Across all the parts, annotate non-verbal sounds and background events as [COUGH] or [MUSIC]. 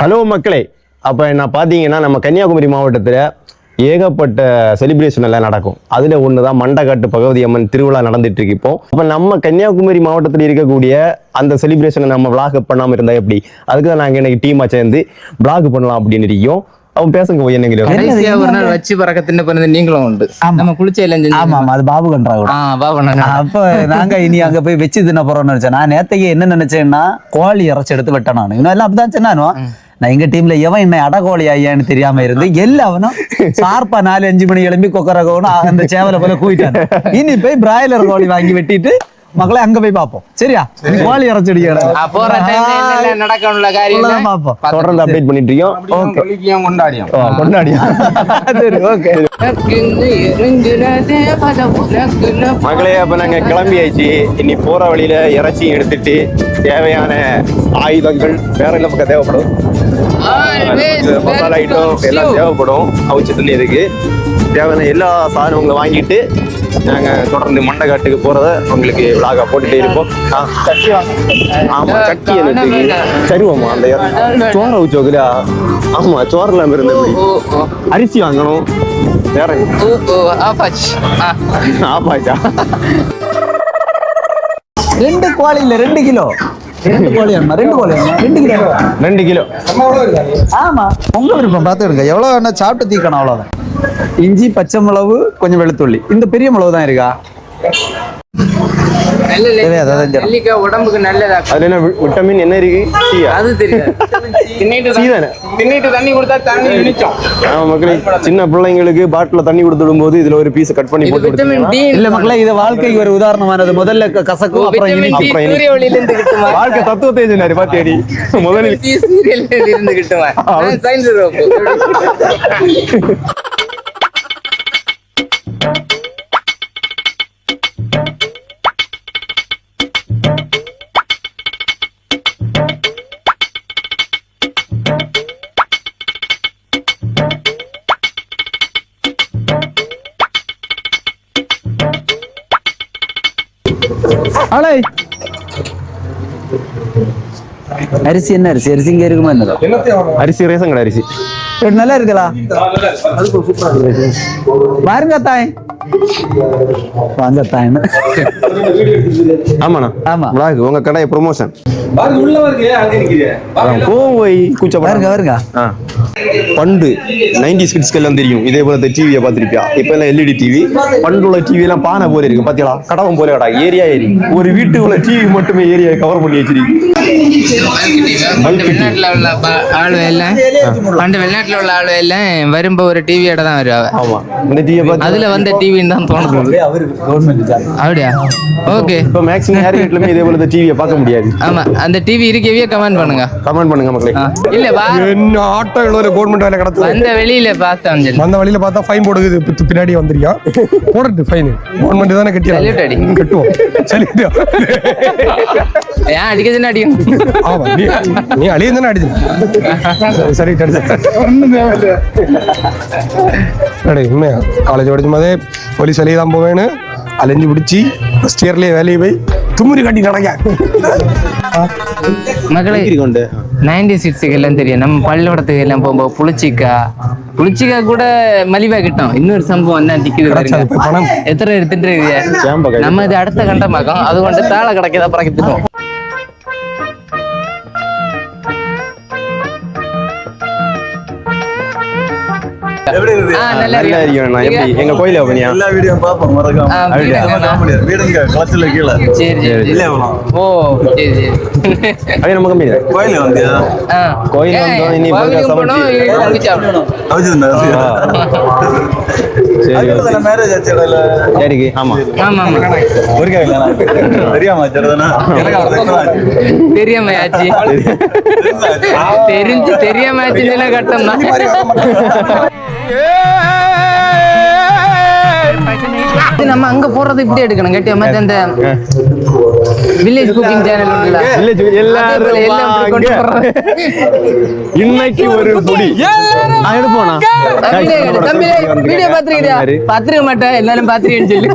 Hello மக்களே அப்போ நான் பார்த்தீங்கன்னா நம்ம கன்னியாகுமரி மாவட்டத்தில் ஏகப்பட்ட செலிப்ரேஷன் எல்லாம் நடக்கும். அதில் ஒன்று தான் மண்டகாட்டு பகவதி அம்மன் திருவிழா நடந்துட்டு இருக்கு இப்போ. அப்போ நம்ம கன்னியாகுமரி மாவட்டத்தில் இருக்கக்கூடிய அந்த செலிப்ரேஷனை நம்ம vlog பண்ணாமல் இருந்தால் எப்படி? அதுக்கு தான் நாங்கள் இன்னைக்கு டீமாக சேர்ந்து vlog பண்ணலாம் அப்படின்னு இருக்கோம். அவன் பேசுங்க போய் என்னங்க ஒரு நாள் வச்சு பறக்கத்தின்னு பிறந்த நீங்களும் உண்டு. நம்ம குளிச்ச செஞ்சு ஆமா ஆமா அது பாபு கன்றா கூட. ஆ பாபண்ணா அப்ப நாங்க இனி அங்க போய் வச்சு தின்ன போறோம்னு நினைச்சேன். நான் நேத்தைக்கு என்ன நினைச்சேன்னா கோழி இறைச்சி எடுத்து வெட்டேன் நான். இன்னும் எல்லாம் அப்படிதான் சொன்னானோ நான் எங்க டீம்ல எவன் என்ன அடகோழி ஐயான்னு தெரியாம இருந்து எல்லாவனும் சார்பா நாலு அஞ்சு மணி எழும்பி கொக்கரகோன்னு அந்த சேவலை போல கூயிட்டான் இனி போய் பிராய்லர் கோழி வாங்கி வெட்டிட்டு மக்களை அங்க போய் பார்ப்போம் சரியா கோழி இறைச்சி அடிக்கணும் போற டைம்ல என்னெல்லாம் நடக்கணும்ல காரியம் பார்ப்போம் தொடர்ந்து அப்டேட் பண்ணிட்டு இருக்கோம் ஓகே கொண்டாடியும் ஓ, கொண்டாடியா சரி ஓகே மகளே அப்ப நாங்க கிளம்பியாச்சு இனி போற வழியில இறைச்சி எடுத்துட்டு தேவையான ஆயுதங்கள் வேற என்ன பக்கம் தேவைப்படும் மசாலா ஐட்டம் எல்லாம் தேவைப்படும் அவிச்சு தண்ணியதுக்கு தேவையான எல்லா சாதனங்களும் வாங்கிட்டு நாங்க தொடர்ந்து மண்டகாட்டுக்கு போறத உங்களுக்கு விழாக போட்டுட்டே இருப்போம். ஆ, ஆமா சட்டி எனக்கு சரிவோமா அந்த சோற வச்சோக்குல ஆமா சோறெல்லாம் இருந்து அரிசி வாங்கணும். வேற ஆப்பாச்சா. ரெண்டு கோழி இல்ல ரெண்டு கிலோ. ரெண்டு கோழி வேணுமா ரெண்டு கோழி வேணுமா ரெண்டு கிலோ. ரெண்டு கிலோ. ஆமா. உங்க விருப்பம் பார்த்துக்கிடுங்க எவ்வளவு வேணா சாப்பிட்டு தீக்கணும் அவ்வளவுதான். இஞ்சி பச்சை மிளகு கொஞ்சம் வெளுத்துள்ளி. இந்த பெரிய மிளகு தான் இருக்கா? உடம்புக்கு நல்லதா? அதுல என்ன வி- விட்டமின் என்ன இருக்கு சீயா அது தெரியாது தின்னிட்டு சீ தானே? தின்னிட்டு தண்ணி கொடுத்தா தண்ணி இனிச்சோம் ஆமா மக்களே சின்ன பிள்ளைங்களுக்கு பாட்டில தண்ணி கொடுத்து விடும்போது இதுல ஒரு பீஸ் கட் பண்ணி போட்டு இல்ல மக்களே இது வாழ்க்கைக்கு ஒரு உதாரணமானது. முதல்ல கசக்கும் அப்புறம் சூரிய ஒளியில இருந்து கிட்டுமா? வாழ்க்கை தத்துவத்தை சொன்னாரு பாத்தியாடி? [LAUGHS] முதலில் டி சூரியன்ல இருந்து கிட்டுமா? [LAUGHS] சயின்ஸ் [LAUGHS] ஆளே அரிசி என்ன அரிசி? அரிசி இங்க இருக்குமா என்னதோ? அரிசி ரேசன் கடை அரிசி. நல்லா இருக்கலா பாருங்க தாய். வாங்க தாய்னு ஆமாண்ணா. ஆமா. விளாக் உங்க கடை ப்ரொமோஷன் பாருங்க உள்ள வருது. அங்க நிக்கிறீங்க? போய். கூச்ச பாருங்க பாருங்க ஆ. பண்டு நைன்டி கிட்ஸ்க்கு எல்லாம் தெரியும். இதே போல டிவியை பார்த்துருப்பியா? இப்ப எல்லாம் எல்இடி டிவி பண்டுள்ள டிவி எல்லாம் பானை போல இருக்கு. பாத்தியா கடவம் போல கடா. ஏரியா ஏரி. ஒரு வீட்டுக்குள்ள டிவி மட்டுமே ஏரியா கவர் பண்ணி வச்சிருக்கு. பண்டு வெளிநாட்டுல உள்ள ஆளு எல்லாம் பண்டு வெளிநாட்டுல உள்ள ஆளு எல்லாம் வரும்போ ஒரு டிவியோட தான் வருவாங்க. ஆமா. இந்த டிவியை பார்த்து அதுல வந்த டிவின்னு தான் தோணுது. அப்படியா? ஓகே. இப்ப மேக்ஸிமம் யார் வீட்லயுமே இதே போல டிவியை பார்க்க முடியாது. ஆமா. அந்த டிவி இருக்கவே கமெண்ட் பண்ணுங்க. கமெண்ட் பண்ணுங்க மக்களே. இல்ல வா. என்ன ஆட்டோ கவர்மெண்ட் வேலை கடத்துது வந்த வெளியில பார்த்தேன். வந்த வழியில பார்த்தா ஃபைன் போடுது. பின்னாடி வந்திருக்கியா போடட்டு ஃபைன் கவர்மெண்ட் தானே. கட்டியா கட்டுவோம். சரி ஏன் அடிக்கிறதுன்னு அடிக்கணும் ஆமா நீ நீ அழியும் தானே அடிச்சு. சரி அடே உண்மையா? காலேஜ் படிக்கும் போதே போலீஸ் வேலையை தான் போவேன்னு அலைஞ்சு பிடிச்சி ஃபர்ஸ்ட் இயர்லயே வேலையை போய் தும்முறி கட்டி நடக்க மகளே கொண்டு நைன்டி சிக்ஸுக்கு எல்லாம் தெரியும். நம்ம பள்ளிக்கூடத்துக்கு எல்லாம் போகும்போது புளிச்சிக்கா. புளிச்சிக்கா கூட மலிவா கிட்டும். இன்னொரு சம்பவம் என்ன பணம். எத்தனை எடுத்துட்டு சேம்ப இருக்கு கை. நம்ம இது அடுத்த கண்டமாக்கம் அது கொண்டு தாள கிடைக்கதா பறக்கிட்டுவோம் நல்லா நல்லா இருக்கு. எங்க கோயில போனியா எல்லா வீடியோ பார்ப்போம் மறக்காம. அப்படியா? வீடுங்க குளத்துல கீழே. சரி சரி இல்ல வேணும் ஓ சரி சரி. அப்படியே நம்ம கம்மி கோயில் வந்து ஆ. கோயில் ஏய், வந்தோம், இனி கோவிலுக்கு burger போனோம், சமைச்சு. இங்க வாங்கி சாப்பிடணும். சரி. okay. மேரேஜ் ஆச்சு இடையில சரிக்கு ஆமா. ஆமா ஆமா. ஒருக்கா இல்லையா தெரியாம ஆச்சுதானே தெரியாம ஆச்சு. தெரிஞ்சு தெரியாம ஆச்சுன்னு கட்டம்னா இது நம்ம அங்க போறது இப்படி எடுக்கணும் கேட்டியா? மாதிரி அந்த வில்லேஜ் குக்கிங் சேனல் வில்லேஜ் எல்லாரும் எல்லாம் இன்னைக்கு ஒரு பொடி நான் போனா? தம்பிலே வீடியோ பாத்துறீங்க பாத்துக்க மாட்டேன். எல்லாரும் பாத்துறீங்கன்னு சொல்லி.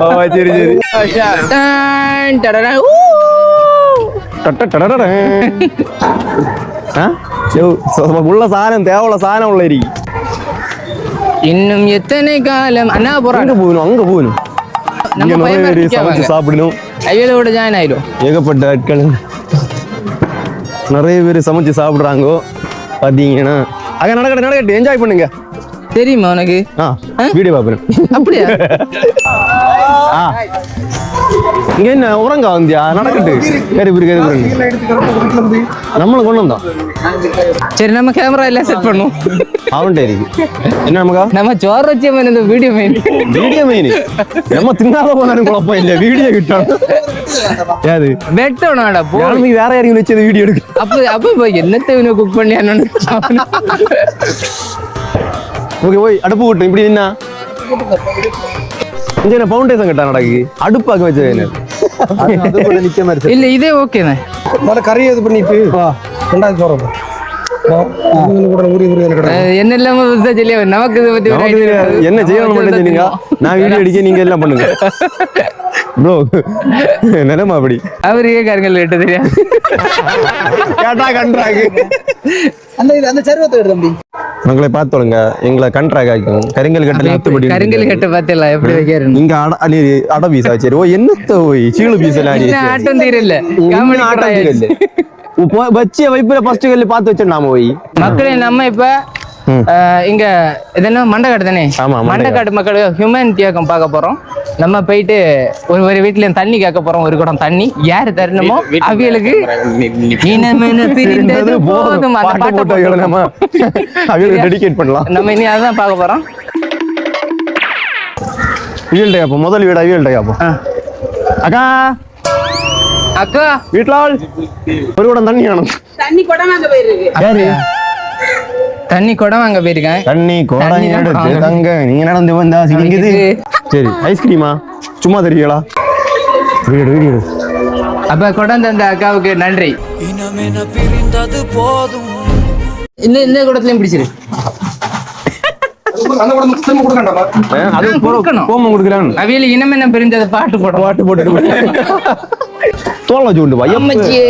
ஓ சரி சரி. டடடா. டடடா ഉള്ള സാധനം തേവുള്ള സാധനം ഉള്ളായിരിക്കും இன்னும் எத்தனை காலம் அண்ணா போறாங்க அங்க போகணும் அங்க போகணும் நம்ம இங்க நிறைய பையன் பேர் படிக்க சமைச்சு வாங்க. சாப்பிடணும் ஐயோட ஜாயின் ஆயிடும் ஏகப்பட்ட ஆட்கள் நிறைய பேர் சமைச்சு சாப்பிடுறாங்க பாத்தீங்கன்னா அங்க நடக்கட்டும் நடக்கட்டும் என்ஜாய் பண்ணுங்க தெரியுமா உனக்கு ஆ வீடியோ பாப்பேன் அப்படியா ஆ இங்க என்ன உறங்க வந்தியா? நடக்கட்டு. கரு பிரி பிரி நம்மளை கொண்டு வந்தோம். சரி நம்ம கேமரா எல்லாம் செட் பண்ணுவோம். அவன்கிட்ட இருக்கு. என்ன நமக்கா? நம்ம சோறு வச்ச மாதிரி இந்த வீடியோ மெயின் வீடியோ மெயின் நம்ம தின்னாத போனாலும் குழப்பம் இல்ல வீடியோ கிட்டோம். ஏது? வெட்டணும்டா போ யாருமே வேற யாரையும் வச்சது வீடியோ எடுக்க அப்ப அப்ப இப்ப என்னத்தை இவனை குக் பண்ணி ஓகே ஓய் அடுப்பு விட்டு இப்படி என்ன? ஃபவுண்டேஷன் கட்டா நடக்கு அடுப்பாக்க கூட நிக்க மாதிரி இல்ல இதே ஓகேண்ணே மறு கறி இது பண்ணிட்டு ரெண்டாவது போறோம் கூட ஊறி ஊறி கிடக்கும் அஹ் என்ன செய்யணும் நான் வீடியோ அடிக்க நீங்க எல்லாம் பண்ணுங்க. ப்ரோ நிலைமை அப்படி. அவருக்கே கருங்கல் வெட்ட தெரியாது? கேட்டா கண்ட்ராக் அந்த இது அந்த சருவத்தை தம்பி. உங்களை பார்த்தோங்க எங்களை கண்ட்ராக் ஆக்கும் கருங்கல் கட்டல அத்துப்படி கருங்கல் கட்ட பார்த்தல எப்படி வைக்கிறேன் இங்க அட அடி பீஸா சரி ஓ என்னத்த ஓய் சீழு பீஸ் எல்லாம் ஆட்டம் தீரல. காமெடி ஆட்டம் வச்சிய வைப்புல ஃபர்ஸ்ட் கல்லு பார்த்து வச்சோம் நாம போய் மக்களே நம்ம இப்ப இங்க இது என்ன மண்டக்காடு தானே? ஆமா, மண்டைக்காடு. மக்கள் ஹியூமன் தியாகம் பார்க்க போறோம். நம்ம போயிட்டு ஒரு ஒரு வீட்லயும் தண்ணி கேட்க போறோம் ஒரு குடம் தண்ணி. யாரு தரணுமோ அவியலுக்கு இனமென பிரிந்தது [LAUGHS] போதும். அவங்களுக்கு [LAUGHS] டெடிகேட் பண்ணலாம். நம்ம இனி அதான் பார்க்க போறோம். அப்போ முதல் வீடா அப்போ. ஆ. அக்கா. அக்கா. வீட்டுல ஆள். ஒரு குடம் தண்ணி வேணும். தண்ணி குடம் போயிருக்கு. யாரு? தண்ணி குடம் வாங்க போயிருக்கேன். தண்ணி குடம் எடுத்து. தங்க நீங்க நடந்து வந்தா சிரிக்குது சரி ஐஸ்கிரீமா சும்மா தெரியுங்களா வீடு வீடு அப்ப குடம் தந்த அக்காவுக்கு நன்றி. இந்த இந்த குடத்துலயும் பிடிச்சிரு. அவியல் இனமென பிரிந்தது? பாட்டு போடும் பாட்டு போட்டு தோலை சூண்டு பையன் அம்மச்சியே.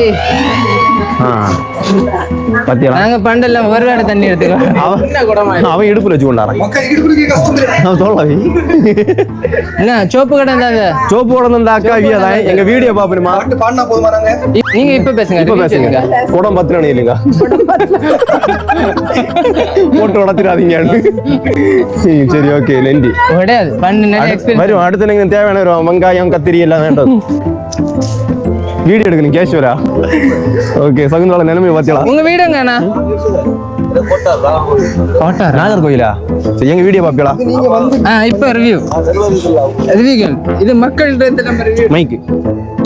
பத்தியா? நாங்க பண்டெல்லாம் ஒரு வேடை தண்ணி எடுத்துக்கலாம் அவன் அவன் இடுப்புல வச்சு கொண்டாரான் என்ன சோப்பு கடை அது. சோப்பு உடந்த அந்த அக்கா வியா தான். எங்க வீடியோ பாப்பணுமா நாங்க? இப்ப பேசுங்க இப்ப பேசுங்க. குடம் பத்து மணி இல்லைங்க. போட்டு உடச்சிடாதீங்க சரி ஓகே நன்றி. கிடையாது வரும் அடுத்து நீங்க தேவையான வரும் வெங்காயம் கத்திரி எல்லாம் வேண்டும். வீடியோ எடுக்கணும் கேஷ்வரா ஓகே சகுந்தோல நிலைமை பார்த்தீங்களா உங்க வீடுங்க அண்ணா கோட்டார் நாகர்கோயிலா சரி எங்க வீடியோ பாப்பீங்களா ஆ இப்ப ரிவ்யூ ரிவ்யூ இது மக்கள்கிட்ட இருந்து நம்ம ரிவ்யூ மைக்கு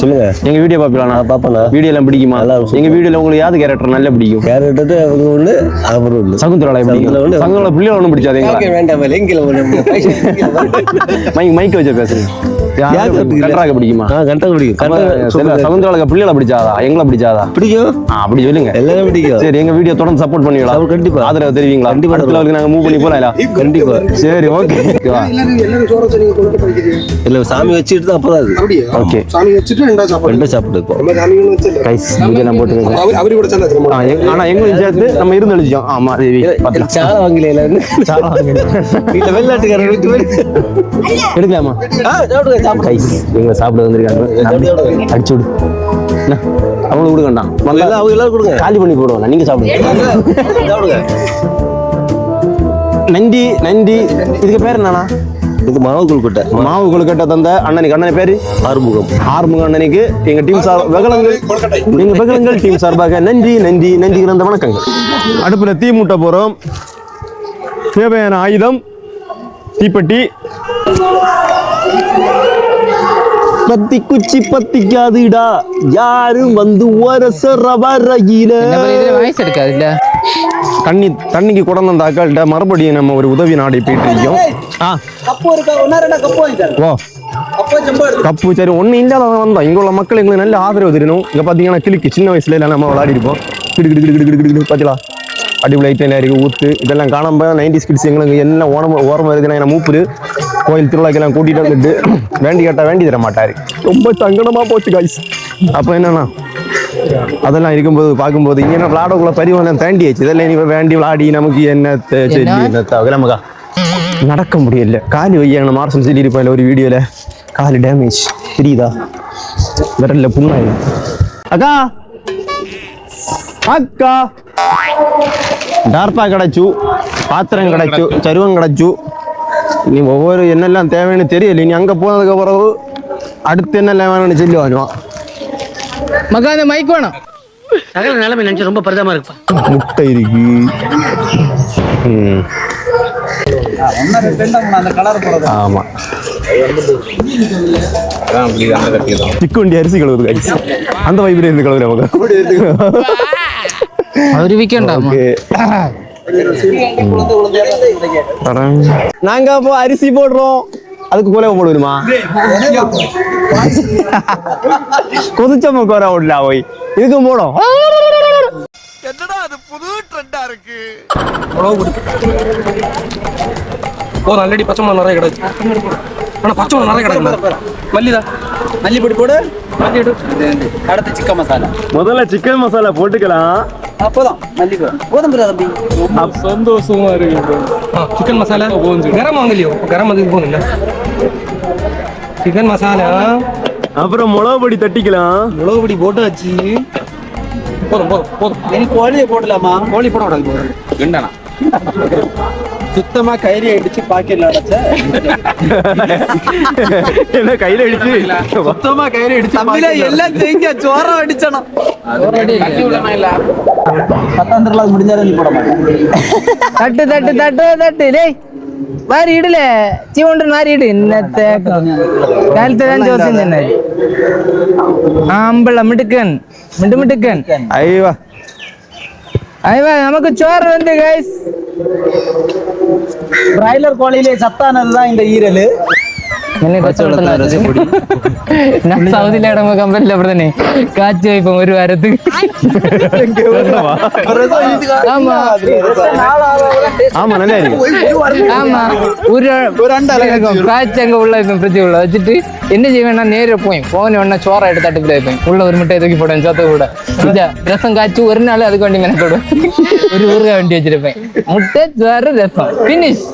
சொல்லுங்க. எங்க வீடியோ பாப்பீங்களா பாப்பா வீடியோ எல்லாம் பிடிக்குமா? எங்க வீடியோல உங்களுக்கு யாரு கேரக்டர் நல்லா பிடிக்கும்? கேரட்டு அவங்க ஒன்று அவர் ஒன்று சகுந்தரோட பிடிக்கும் சகுந்தலா ஒண்ணு. சகுந்தரோட பிள்ளையோட ஒன்றும் பிடிச்சாது எங்களா வேண்டாம் எங்கில மைக் மைக் வச்சு பேசுறீங்க யாரு கன்றாக பிடிக்குமா? ஆ கண்டா பிடிக்கும். சகுந்தரோட பிள்ளைகளை பிடிச்சாதா எங்களை பிடிச்சாதா பிடிக்கும். அப்படி சொல்லுங்க. எல்லாரும் பிடிக்கும். சரி எங்க வீடியோ தொடர்ந்து சப்போர்ட் பண்ணுவீங்களா கண்டிப்பா. ஆதரவு தெரிவிங்களா? கண்டிப்பா அடுத்த நாங்க மூவ் பண்ணி போலாம் கண்டிப்பா. சரி ஓகே இல்ல சாமி வச்சுட்டு தான் அப்பதான் ஓகே. சாமி வச்சுட்டு சாப்பாடு கைஸ் இங்க அவர் கூட சேர்ந்தா ஆனா சேர்த்து நம்ம இருந்து அழிச்சோம். ஆமா தேவி பாத்துக்கலாம் சாலை வாங்கல எல்லாரும்? சாலா வாங்கல. வீட்டுல வெளிநாட்டுக்காரர் எடுக்கலாமா? ஆ சாப்பிடுங்க. எங்களை சாப்பிட. வந்திருக்காங்க. அடிச்சு விடு. என்ன, அவங்களுக்கு கொடுக்கண்டாம் அவங்க எல்லாரும் கொடுங்க. காலி பண்ணி போடுவோம் நீங்க சாப்பிடுங்க. சாப்பிடுங்க. நன்றி நன்றி இதுக்கு பேர் என்னண்ணா? இது மாவு கொழுக்கட்டை. மாவு கொழுக்கட்டை தந்த அண்ணனுக்கு. அண்ணன் பேரு? ஆறுமுகம். ஆறுமுக அண்ணனுக்கு. எங்க டீம் சார் வெகலங்கள். நீங்க வெகலங்கள் டீம் சார்பாக நன்றி நன்றி நன்றி கிடந்த வணக்கங்கள். அடுப்புல தீ மூட்ட போறோம். தேவையான ஆயுதம் தீப்பெட்டி. பத்தி குச்சி பத்திக்காதுடா. யாரும் வந்து ஒரசர வரையில. வாய்ஸ் எடுக்காது இல்ல தண்ணி தண்ணிக்கு குடந்த அந்த அக்காள்கிட்ட மறுபடியும் நம்ம ஒரு உதவி நாடி போயிட்டு இருக்கோம் ஆ. கப்பு இருக்கா? ஒன்னா ரெண்டா கப்பு வாங்கிட்டாரு. ஓ கப்பு சரி ஒன்றும் இல்லாத வந்தோம். இங்கே உள்ள மக்கள் எங்களுக்கு நல்ல ஆதரவு தெரியணும் இங்கே பார்த்தீங்கன்னா கிளிக்கு சின்ன வயசுல எல்லாம் நம்ம விளையாடி இருப்போம். கிடு கிடு கிடு கிடு கிடு பார்த்தீங்களா அடிப்படை லைட் எல்லாம் இருக்கு ஊத்து. இதெல்லாம் காணாம நைன்டி ஸ்கிட்ஸ் எங்களுக்கு எல்லாம் ஓரம் ஓரம் இருக்குன்னா என்ன மூப்புரு கோயில் திருவிழாக்கெல்லாம் கூட்டிட்டு வந்துட்டு வேண்டி கேட்டா வேண்டி தர மாட்டாரு. ரொம்ப சங்கடமா போச்சு காய்ஸ் அப்போ என்னன்னா அதெல்லாம் இருக்கும்போது பார்க்கும்போது இங்கே என்ன விளாடக்குள்ள பரிவெல்லாம் தாண்டியாச்சு இதெல்லாம் இனி வேண்டி விளாடி நமக்கு என்ன? என்னத்த கிளம்புக்கா நடக்க முடியல. காலி வையான மார்சல் சொல்லி இருப்பேன் ஒரு வீடியோல. காலு டேமேஜ் தெரியுதா? விரல்ல புண்ணாயிடும் அக்கா! அக்கா! டார்ப்பா கிடச்சு பாத்திரம் கிடச்சு சருவம் கிடச்சு. நீ ஒவ்வொரு என்னெல்லாம் தேவைன்னு தெரியல. நீ அங்கே போனதுக்கு பிறகு அடுத்து என்னெல்லாம் வேணும்னு சொல்லி வருவான் மக்கா அந்த மைக் வேணும். சகல நிலைமை நினைச்சு ரொம்ப பரிதமா இருப்பா முட்டை இருக்கு. ம் அந்த கலர் போறது ஆமா. சிக்குண்டி அரிசி கழுவுது guys. அந்த வைப்ரே இருந்து கழுவுற ஓகே நாங்க அப்போ அரிசி போடுறோம். அதுக்கு கோலை போடுமா? கொதிச்ச கோரா ஓடல போய். இதுக்கும் போடும் ஒரு ஆல்ரெடி பச்சை மிளகா நிறைய கிடக்கு. ஆனா பச்சை மிளகா நிறைய கிடக்கு. மல்லிதா. மல்லிப்பொடி போடு. அடுத்து சிக்கன் மசாலா. முதல்ல சிக்கன் மசாலா போட்டுக்கலாம். அப்போதான் மல்லிப்பொடி. போதும் பிறகு தம்பி. சந்தோஷமா இருக்கு. சிக்கன் மசாலா? கரம் வாங்கலையோ? கரம் மசாலா போதுங்க சிக்கன் மசாலா? அப்புறம் மிளகு பொடி தட்டிக்கலாம். மிளகு பொடி போட்டாச்சு. போதும் போதும் போதும். எனக்கு கோழியை போடலாமா? கோழி போட விடாது சுத்தமா கயிறு அடிச்சு பாக்கெட்ல அடைச்ச என்ன கையில அடிச்சு சுத்தமா கயிறு அடிச்சு தம்பில எல்லாம் செய்ங்க சோறம் அடிச்சணும் பத்தாந்திரல முடிஞ்சாலும் நீ போட மாட்டேன் தட்டு தட்டு தட்டு தட்டு டேய் மாறி இடுல சீவண்டு மாறி இடு என்னத்த காலத்தை தான் ஜோசம் சொன்னாரு ஆம்பள மிடுக்கன் மிடு மிடுக்கன் ஐவா ஐவா நமக்கு சோறு வந்து கைஸ் பிராய்லர் கோழியிலே சத்தானதுதான் இந்த ஈரல். நான் சவுதியில இடமா கம்பெனில அப்படிதானே காய்ச்சி வைப்போம் ஒரு வாரத்துக்கு. ஆமா. ஆமா நல்லா இருக்கு. ஆமா. ஒரு காய்ச்சி அங்க உள்ள இருக்கும் ஃப்ரிட்ஜ் உள்ள வச்சுட்டு. என்ன செய்வேன்னா நேரே போய் போன உடனே சோறை எடுத்து தட்டுக்குள்ள வைப்பேன் உள்ள ஒரு முட்டை தூக்கி போடுவேன் சோத்த கூட இதா, ரசம் காய்ச்சி ஒரு நாள் அதுக்கு வண்டி மெனக்கோடுவேன் ஒரு ஊறுகாய் வண்டி வச்சிருப்பேன் முட்டை சோறு ரசம் ஃபினிஷ்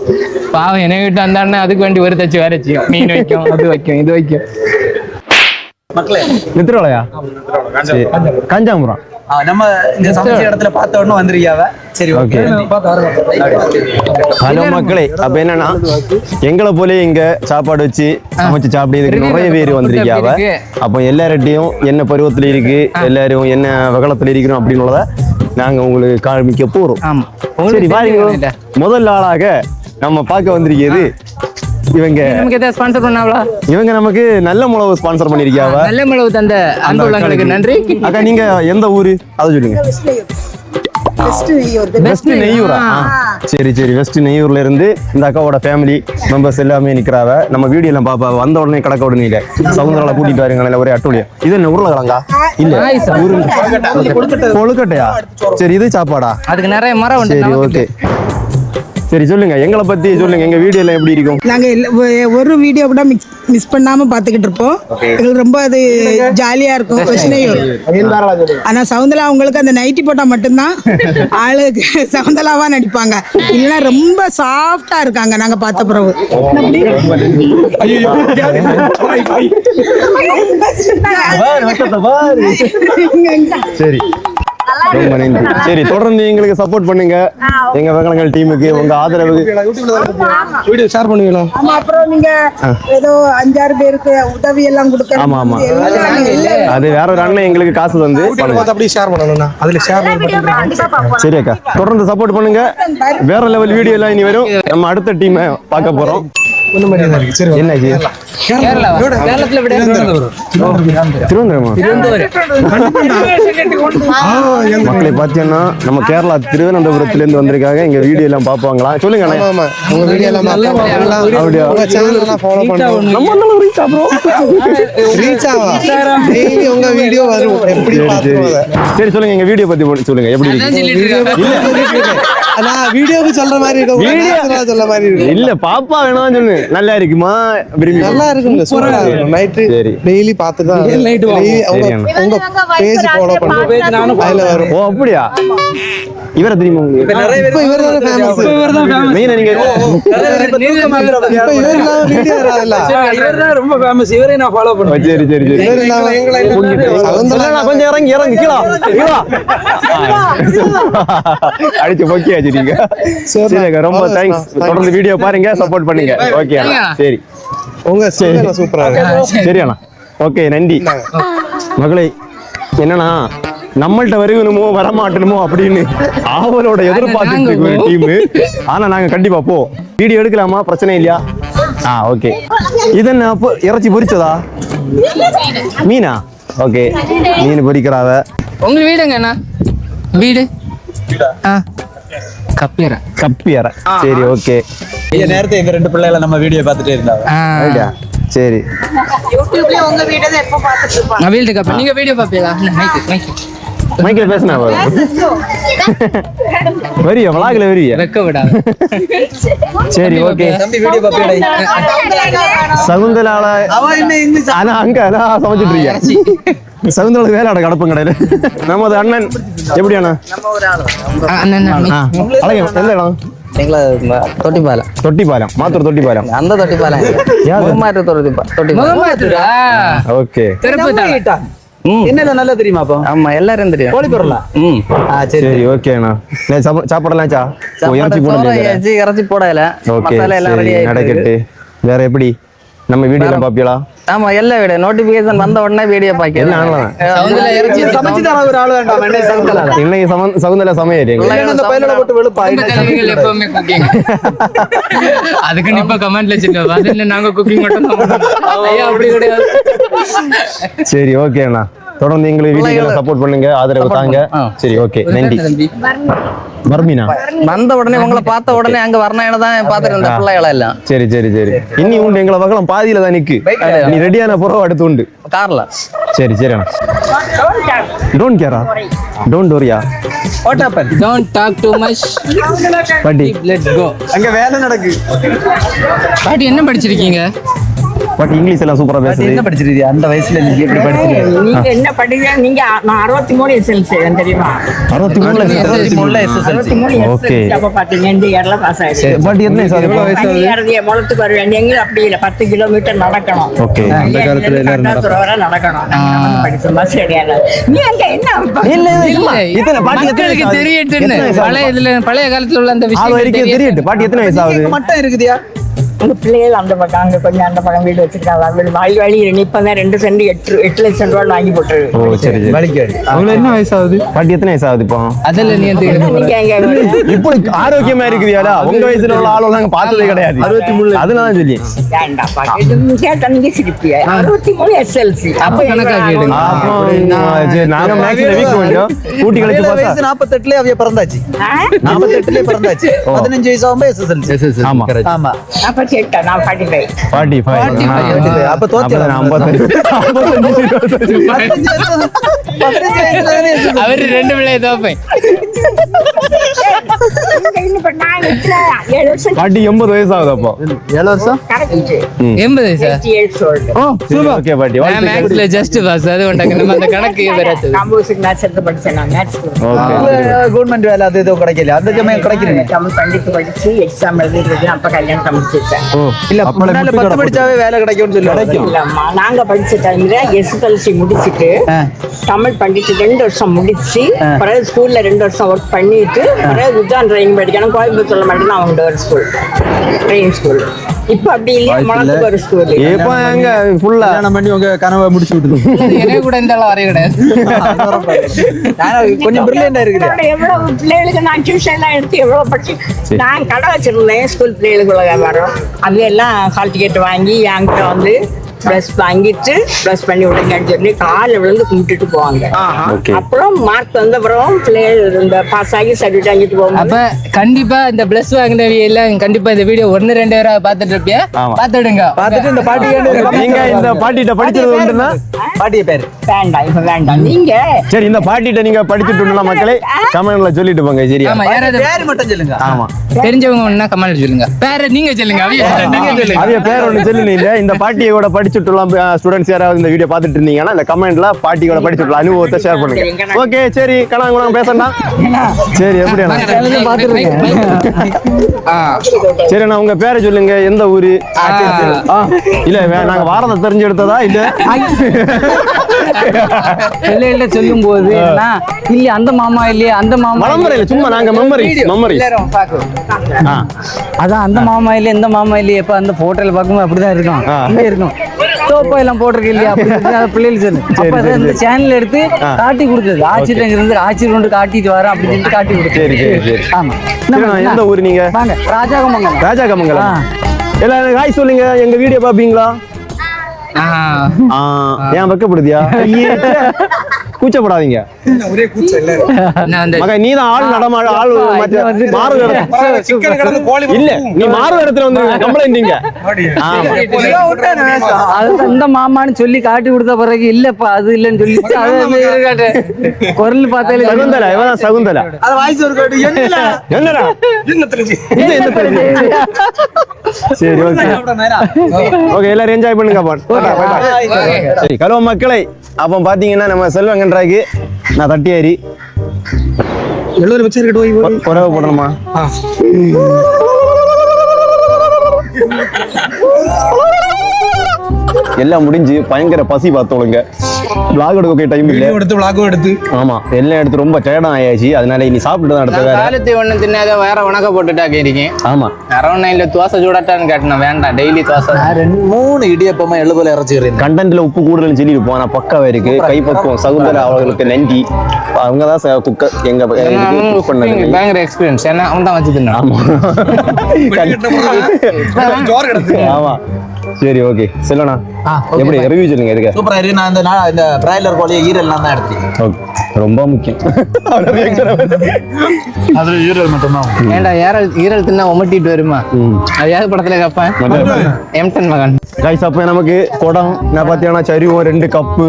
பாவம் என்ன வீட்டு வந்தானே அதுக்கு வேண்டி ஒரு தச்சு வேற செய்யும் மீன் வைக்கும் அது வைக்கும் இது வைக்கும் மக்களே நம்ம இந்த சமைச்ச இடத்துல பார்த்த உடனே வந்திருக்கியாவ சரி ஓகே. ஹலோ மக்களே. அப்ப என்னன்னா எங்களை போல இங்க சாப்பாடு வச்சு சமைச்சு சாப்பிடுறதுக்கு நிறைய பேர் வந்திருக்காவ அப்போ எல்லார்ட்டையும் என்ன பருவத்துல இருக்கு எல்லாரும் என்ன வகலத்துல இருக்கிறோம் அப்படின்றத நாங்க உங்களுக்கு காமிக்க போறோம். ஆமா. சரி உங்களுக்கு பாருங்க. தெரியல. முதல் ஆளாக நம்ம பார்க்க வந்திருக்கிறது இவங்க நமக்கு எதாவது ஸ்பான்சர் பண்ணாவளா இவங்க நமக்கு நல்ல மிளகு ஸ்பான்சர் பண்ணிருக்காவ நல்ல மிளகு தந்த அன்பு உள்ளங்களுக்கு நன்றி. அக்கா நீங்க எந்த ஊரு? அதை சொல்லுங்க. வெஸ்ட் நெய்யூரா. சரி சரி. வெஸ்ட் நெய்யூர்ல இருந்து இந்த அக்காவோட ஃபேமிலி மெம்பர்ஸ் எல்லாமே நிக்கிறாவ. நம்ம வீடியோ எல்லாம் பாப்பா வந்த உடனே கடக்க உடனே இல்ல சவுந்தரால கூட்டிட்டு வரீங்க ஒரே அட்டுலியம் இது என்ன உருளைக்கிழங்கா இல்ல. கொழுக்கட்டையா? சரி இது சாப்பாடா? அதுக்கு நிறைய மரம் சரி நமக்கு ஓகே சரி சொல்லுங்க. எங்களை பத்தி சொல்லுங்க. எங்க வீடியோ எல்லாம் எப்படி இருக்கும்? நாங்க ஒரு வீடியோ கூட மிஸ் மிஸ் பண்ணாம பாத்துக்கிட்டு இருப்போம். எங்களுக்கு ரொம்ப அது ஜாலியா இருக்கும். [LAUGHS] கிருஷ்ணயூர் ஆனா சவுந்தலா அவங்களுக்கு அந்த நைட்டி போட்டா மட்டும்தான் [LAUGHS] ஆளுக்கு சவுந்தலாவா நடிப்பாங்க. இல்லைன்னா ரொம்ப சாஃப்டா இருக்காங்க நாங்க பார்த்த பிறகு. சரி. ரொம்ப நன்றி. சரி தொடர்ந்து எங்களுக்கு சப்போர்ட் பண்ணுங்க. எங்க வெங்கலங்கள் டீமுக்கு உங்க ஆதரவு வீடியோ ஷேர் பண்ணுவீங்களா? ஆமா அப்புறம் நீங்க ஏதோ அஞ்சாறு பேருக்கு உதவி எல்லாம் கொடுக்கணும் ஆமா, ஆமா. அது வேற ஒரு அண்ணன் எங்களுக்கு காசு வந்து அப்படியே ஷேர் பண்ணணும்ண்ணா. அதுல ஷேர் சரி அக்கா. தொடர்ந்து சப்போர்ட் பண்ணுங்க. வேற லெவல் வீடியோ எல்லாம் இனி வரும். நம்ம அடுத்த டீமை பார்க்க போறோம். ஒன்றும் மரியாதை இருக்கு சரி என்ன இது கேரளா. கேரளத்துல விட திருவனந்தபுரமா. மக்களை பார்த்தீங்கன்னா நம்ம கேரளா திருவனந்தபுரத்துல இருந்து வந்திருக்காங்க. எங்க வீடியோ எல்லாம் பார்ப்பாங்களா? சொல்லுங்க அண்ணே. ஆமா. உங்க வீடியோ எல்லாம் அப்படியா? உங்க சேனல் எல்லாம் ஃபாலோ பண்றோம் நம்ம ஆகுறோம். ரீச் டெய்லி வீடியோ வரும். எப்படி சரி. சொல்லுங்க. எங்க வீடியோ பத்தி போட்டு சொல்லுங்க. எப்படி இருக்கு? நான் வீடியோக்கு சொல்ற மாதிரி ஆ சொல்ற மாதிரி இருக்கும். இல்ல பாப்பா வேணாம் சொல்லு நல்லா இருக்குமா? விரும்பி நல்லா இருக்குங்க சூப்பரா இருக்கும். சரி. டெய்லி பார்த்து தான் சரி, உங்க பேஜ் ஃபாலோ பண்ணுவோம் அதுல வரும். ஓ அப்படியா? இவரை தெரியுமா உங்களுக்கு? இவர் தானே ஃபேமஸ் மெயினா நீங்க இவர் வீடியோ வராதுல்ல இவர் ரொம்ப ஃபேமஸ் இவரே நான் ஃபாலோ ஓ, சரி சரி சரி. இவர் இல்லாம நான் கொஞ்சம் இறங்கி இறங்கி கீழே. அடிச்சு பொக்கியாச்சு நீங்க. சரிங்க ரொம்ப தேங்க்ஸ் தொடர்ந்து வீடியோ பாருங்க சப்போர்ட் பண்ணுங்க. ஓகே சரி. உங்க சூப்பரா இருக்கு. சரி அண்ணா. ஓகே நன்றி. மகளே என்னன்னா நம்மள்ட்ட வருகணுமோ வரமாட்டணுமோ அப்படின்னு ஆவலோட எதிர்பார்த்துட்டு இருக்கு ஒரு டீம் ஆனா நாங்க கண்டிப்பா போ. வீடியோ எடுக்கலாமா? பிரச்சனை இல்லையா? ஆ ஓகே இது என்ன அப்போ இறைச்சி பொரிச்சதா? மீனா? ஓகே மீன் பொரிக்கிறாவ. உங்க வீடுங்க அண்ணா வீடு? கப்பியரா கப்பி அறை சரி ஓகே நேரத்தை இவங்க ரெண்டு பிள்ளைகளை நம்ம வீடியோ பார்த்துட்டே இருந்தாங்க ஐடியா. சரி. யூடியூப்ல உங்க வீடு தான் எப்போ பார்த்துட்டு இருப்பாங்க? நான் வீடு கப்பி நீங்க வீடியோ பாப்பீங்களா மைக்கு மைக்கு மைக்கில் பேசினா வரியா? வளாகல வரியா? வெக்க விடாது. சரி ஓகே தம்பி வீடியோ பார்ப்பீடா சகுந்தலால ஆனா அங்க நான் சமைச்சிட்டு இருக்கேன் சகுந்தலால வேலையாட கடப்பும் கடையில. நமது அண்ணன் எப்படி அண்ணா? ஆ, அண்ணா, அண்ணா, ஆ, அழகு எந்த இடம்? தொட்டிப்பாலம். தொட்டிப்பாலம் மாத்தூர் தொட்டிப்பாலம். அந்த தொட்டிப்பாலம். யாரு? முகமாற்று தொட்டி தொட்டிப்பாலம். ஓகே. என்ன நல்லா தெரியுமா அப்போ? ஆமா எல்லாரும் தெரியும். கோழி பொருளா ம். ஆ சரி சரி. ஓகே அண்ணா. நான் சாப்ப- சாப்பாடெல்லாம் ஆச்சா? ஓ, இறைச்சி போடல இறைச்சி போடல. ஓகே மசாலா எல்லாம் ரெடி நடக்கட்டு. வேற எப்படி? நம்ம வீடியோல பாப்பியலா? ஆமா எல்லா வீடியோ நோட்டிபிகேஷன் வந்த உடனே வீடியோ சமைக்கல இன்னைக்கு சகுந்தலா சமையல். அதுக்குன்னு இப்ப கமெண்ட்ல நாங்க குக்கிங் மட்டும் சரி ஓகே அண்ணா. தொடர்ந்து எங்களுக்கு வீடியோல சப்போர்ட் பண்ணுங்க ஆதரவு தாங்க. சரி ஓகே நன்றி. மர்மீனா வந்த உடனே உங்களை பார்த்த உடனே அங்க வரணும் தான் பாத்துட்டு இருந்த பிள்ளைகளை எல்லாம். சரி சரி சரி. இனி உண்டு எங்களை பக்கம் பாதியில தான் நிக்கு. நீ ரெடியான புறவை அடுத்து உண்டு. கார்ல. சரி சரி அண்ணா. Don't care don't worry don't talk too much பாட்டி லெட்ஸ் கோ அங்க வேலை நடக்கு. பாட்டி என்ன படிச்சிருக்கீங்க? பாட்டி இங்கிலீஷ் எல்லாம் சூப்பரா என்ன பேசுது படிச்சிருக்கீங்க அந்த வயசுல நீங்க எப்படி படிச்சிருக்கீங்க? நீங்க என்ன படிக்க நீங்க நான் அறுபத்தி மூணு எஸ்எல்சி தெரியுமா? அறுபத்தி மூணுல அறுபத்தி மூணுல SSLC. அறுபத்தி மூணு Okay. எஸ்எல்சி அப்ப பாத்தீங்க இந்த இயர்ல பாஸ் ஆயிடுச்சு. பாட்டி எத்தனை வயசு ஆகுது முளத்துக்கு வர வேண்டிய எங்களுக்கு அப்படி இல்லை பத்து கிலோமீட்டர் நடக்கணும். ஓகே. அந்த காலத்துல வரை நடக்கணும். கிடையாது நீ அங்க என்ன இல்ல இல்ல இத்தனை பாட்டி எத்தனை ஆகுது? பழைய இதுல பழைய காலத்துல உள்ள அந்த விஷயம் தெரியட்டு பாட்டி எத்தனை வயசு ஆகுது? மட்டும் இருக்குதியா? உங்க பிள்ளைகள் அந்த பக்கம் அங்க கொஞ்சம் அந்த பக்கம் வீடு வச்சிருக்காங்க. வீடு வழி வழி இப்பதான் ரெண்டு சென்ட் எட்டு எட்டு லட்சம் ரூபாய் வாங்கி போட்டு ஓ சரி சரி. வலிக்காது. அவ்வளவு என்ன வயசாகுது பாட்டி எத்தனை வயசு ஆகுது இப்போ? அதுல நீ எந்த இப்படி ஆரோக்கியமா இருக்குதியாடா உங்க வயசுல உள்ள ஆளு நாங்க பார்த்ததே கிடையாது. அறுபத்தி மூணு அதனால சொல்லி வேண்டாம் பாட்டு கேட்டா நீங்க சிரிப்பிய? அறுபத்தி மூணு எஸ்எல்சி அப்ப கணக்கா எவ்வளவு கேளுங்க. அப்போ சரி, நாங்க மேக்ஸ்ல வீக் கொஞ்சம் கூட்டி கழிச்சு வயசு பார்த்தா. நாற்பத்தெட்டுல அவைய பிறந்தாச்சு? நாற்பத்தெட்டுல பிறந்தாச்சு. பதினஞ்சு வயசு ஆகும்போது எஸ்எஸ்எல்சி ஆமா. ஆமா. அப்ப கேட்டா நான் ஃபார்ட்டி ஃபைவ் அப்ப. ஐம்பத்தஞ்சு SSLC. அவரு ரெண்டு பிள்ளைய தோப்பேன். பாட்டி எண்பது வயசு ஆகுது அப்போ. ஏழு வருஷம்? எண்பது வயசா? இயர்ஸ் ஓல்டு ஓகே பாட்டி நான். மேக்ஸ்ல ஜஸ்ட் பாஸ் அது உண்டாங்க நம்ம அந்த கணக்கு வராது காம்போசிட் மேத்ஸ் எடுத்து படிச்சேன் நான் மேத்ஸ் ஓகே கவர்மெண்ட் வேலை அது எதுவும் கிடைக்கல அந்த சமயம் கிடைக்கிறீங்க தமிழ் பண்டித்து படிச்சு எக்ஸாம் எழுதிட்டு அப்ப கல்யாணம் கமிச்சிருச்சேன் ஓ இல்ல அப்பளை முன்னால முட்டு பத்து கடை படிச்சாவே வேலை கிடைக்கும்னு சொல்லி இல்லம்மா நாங்க படிச்ச டைம்ல எஸ்எஸ்எல்சி முடிச்சிட்டு ஆ. தமிழ் பண்டிட்டு ரெண்டு வருஷம் முடிச்சு பிறகு ஸ்கூல்ல ரெண்டு வருஷம் ஒர்க் பண்ணிட்டு பிறகு குஜான் ட்ரைனிங் படிக்கணும் கோயம்புத்தூர்ல மட்டும்தான் அவங்க ஒரு ஸ்கூல் ட்ரெயின் ஸ்கூல் இப்போ அப்படி இல்லையா மலத்துக்கு ஒரு ஸ்கூல் ஏப்பா எங்க? ஃபுல்லா கல்யாணம் பண்ணி உங்க கனவை முடிச்சு விட்டுருவோம் எனக்கு கூட இந்த அளவு வரைய கிடையாது. [LAUGHS] கொஞ்சம் பிரில்லியண்டா இருக்குது எவ்வளவு பிள்ளைகளுக்கு நான் டியூஷன் எல்லாம் எடுத்து எவ்வளவு படிச்சு. நான் கடை வச்சிருந்தேன் ஸ்கூல் பிள்ளைகளுக்குள்ள வியாபாரம் அது எல்லாம் ஹால் டிக்கெட் வாங்கி என்கிட்ட வந்து ப்ளஸ் வாங்கிட்டு ப்ளஸ் பண்ணி விடுங்கன்னு சொல்லி காலில் விழுந்து கும்பிட்டுட்டு போவாங்க. ஓகே அப்புறம் மார்க் வந்த அப்புறம் பிள்ளைகள் இந்த பாஸ் ஆகி சர்டிஃபிகேட் வாங்கிட்டு போகும்போது அப்ப கண்டிப்பா இந்த பிளஸ் வாங்கினவி எல்லாம் கண்டிப்பா இந்த வீடியோ ஒன்னு ரெண்டு பேரா பாத்துட்டு இருப்பியா. பாத்துடுங்க பார்த்துட்டு இந்த பாட்டி [LAUGHS] நீங்க இந்த பாட்டிட்ட படிச்சது உண்டுன்னா? பாட்டிய பேரு. வேண்டாம் இப்ப வேண்டாம். நீங்க? சரி இந்த பாட்டிட்ட நீங்க படிச்சுட்டு மக்களே கமெண்ட்ல சொல்லிட்டு போங்க சரியா? பேரு மட்டும் சொல்லுங்க. ஆமா. தெரிஞ்சவங்க ஒண்ணா கமெண்ட் சொல்லுங்க. பேர நீங்க சொல்லுங்க அவிய. பேரை நீங்க சொல்லுங்க. பேர் இந்த பாட்டியை கூட படிச்சுட்டுலாம் ஸ்டூடெண்ட்ஸ் யாராவது இந்த வீடியோ பார்த்துட்டு இருந்தீங்கன்னா இந்த கமெண்ட்ல பாட்டி கூட படிச்சுட்டு அனுபவத்தை ஷேர் பண்ணுங்க. ஓகே சரி கணாங்குணம் பேசணும் சரி எப்படி சரி நான் உங்க பேரை சொல்லுங்க. எந்த ஊரு? ஆ, இல்ல வே- நாங்க வாரத்தை தெரிஞ்சு எடுத்ததா இல்ல பிள்ளைகள்ட்ட சொல்லும் போது இல்ல அந்த மாமா இல்லையே அந்த மாமா மலம்பரை இல்ல சும்மா நாங்க மெமரிஸ் ஆ. அதான் அந்த மாமா இல்லையே இந்த மாமா இல்லையே இப்ப அந்த போட்டோல பார்க்கும்போது அப்படிதான் இருக்கும் இருக்கும் தோப்பா எல்லாம் போட்டிருக்கு இல்லையா அப்படின்னு பிள்ளைகள் சொல்லு அப்ப அதை இந்த சேனல் எடுத்து காட்டி கொடுத்தது. ஆச்சரியம் இருந்து ஆச்சரியம் கொண்டு காட்டிட்டு வரேன் அப்படின்னு காட்டி கொடுத்தது. சரி சரி. சரி ஆமா எந்த ஊர் நீங்க? வாங்க ராஜாகமங்கலம். ராஜா கமங்கலம் எல்லாரும் ஹாய் சொல்லுங்க. எங்க வீடியோ பாப்பீங்களா? ஆ. ஆ, ஏன் வெக்கப்படுதியா. கூச்சப்படாதீங்க. ஒரே கூச்சம் நீ தான் ஆள் ஆள் மாறு வேடத்துல- சிக்கன் கடந்து கோழி இல்ல நீ மாறு வேடத்துல வந்து கம்ப்ளைண்ட் அதுதான் இந்த மாமான்னு சொல்லி காட்டி கொடுத்த பிறகு இல்லப்பா அது இல்லைன்னு சொல்லி குரல் பார்த்தாலே சகுந்தலா இவன் சகுந்தலா. அது வாய்ஸ் ஒரு காட்டு என்னடா? என்னடா? என்ன தெரிஞ்சு இது என்ன தெரியுது? சரி ஓகே. ஓகே எல்லாரும் என்ஜாய் பண்ணுங்க bye. சரி ஹலோ மக்களை அப்போ பாத்தீங்கன்னா நம்ம செல்வங்கன்றாக்கு நான் தட்டி எல்லோரும் வச்சிருக்கட்டும் போய் போய். குறவை போடணுமா? எல்லாம் முடிஞ்சு பயங்கர பசி பார்த்தவளுங்க. Vlog எடுக்க டைம் இல்ல. எடுத்து விளாகும் எடுத்து. ஆமா எல்லாம் எடுத்து ரொம்ப டயர்டம் ஆயாச்சு. அதனால இனி சாப்பிட்டு தான் வேற காலத்தை ஒண்ணு தின்னாத வேற உனக்க போட்டுட்டா இருக்கேன். ஆமா. வேற ஒண்ணும் இல்ல தோசை சூடாட்டான்னு கேட்டேன். வேண்டாம் டெய்லி தோசை. நான் ரெண்டு மூணு இடியப்பமா எழுபதுல இறச்சிக்கிறேன் கண்டென்ட்ல உப்பு கூடுதல்னு சொல்லி இருப்போம் ஆனா பக்காவா இருக்கு. கைப்பக்குவம் சகுந்தர அவர்களுக்கு நன்றி. அவங்க தான் குக்க எங்க பயங்கர எக்ஸ்பீரியன்ஸ் ஏன்னா அவன் தான் வச்சு தின்னான். ஆமா. ஜோர் கிடக்கு. ஆமா. சரி ஓகே செல்லண்ணா. எப்படி. ரிவ்யூ சொல்லுங்க இதுக்கு சூப்பரா இருக்கு. நான் இந்த இந்த பிராய்லர் கோழியை ஈரல் நான் தான் எடுத்தேன். ஓகே ரொம்ப முக்கியம். அதுல ஈரல் மட்டும்தான். ஏன்டா ஈரல் ஈரல் தின்னா உமட்டிட்டு வருமா? அது யாரு படத்துல கேட்பேன் எம்டன் மகன். கைஸ் அப்ப நமக்கு குடம் நான் பாத்தீங்கன்னா சரிவும் ரெண்டு கப்பு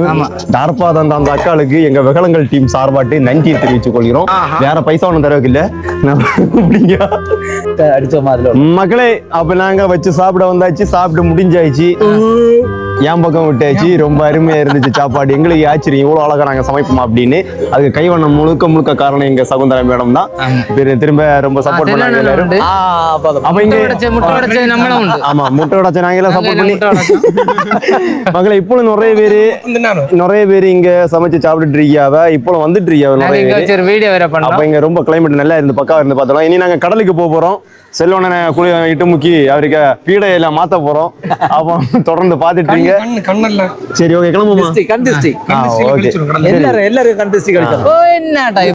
டார்பாதம் அந்த அக்காளுக்கு எங்க வெகலங்கள் டீம் சார்பாட்டு நன்றி தெரிவித்துக் கொள்கிறோம். வேற பைசா ஒண்ணும் தரவுக்கு இல்ல நான் அப்படிங்க அடிச்ச மாதிரி மக்களே அப்ப நாங்க வச்சு சாப்பிட வந்தாச்சு சாப்பிட்டு முடிஞ்சாச்சு. என் பக்கம் விட்டாச்சு. ரொம்ப அருமையா இருந்துச்சு சாப்பாடு. எங்களுக்கு ஆச்சரியம். இவ்வளவு அழகா நாங்க சமைப்போமா அப்படின்னு. அதுக்கு கைவண்ணம் முழுக்க முழுக்க காரணம் எங்க சகுந்தரா மேடம் தான். திரு- திரும்ப ரொம்ப சப்போர்ட் பண்ணாங்க எல்லாரும். அப்ப இங்க உடைச்ச முட்டை உடைச்ச நம்மளும் உண்டு. ஆமா முட்டை உடைச்ச நாங்க எல்லாம் சப்போர்ட் பண்ணி. [LAUGHS] மகளே இப்போ நிறைய பேரு நிறைய பேர் இங்க சமைச்சு சாப்பிட்டுட்டு இருக்கியாவ? இப்போ வந்துட்டு இருக்கியாவ நிறைய இங்க பேரு? வீடியோ வேற அப்ப இங்க ரொம்ப கிளைமேட் நல்லா இருந்து பக்காவா இருந்து பார்த்தோம். இனி நாங்க கடலுக்கு போக போறோம். செல்வனை குளி இட்டு முக்கி அவருக்கு பீடையில மாத்த போறோம். அப்போ தொடர்ந்து பாத்துட்டு இருக்கீங்க கண்ணு கண்ணல்ல. சரி ஓகே கிளம்புமா? கண்டிஸ்டி ஆ ஓகே எல்லாரும் எல்லாரும் கண்டிஸ்டி கழிச்சாங்க ஓ என்னடா இது?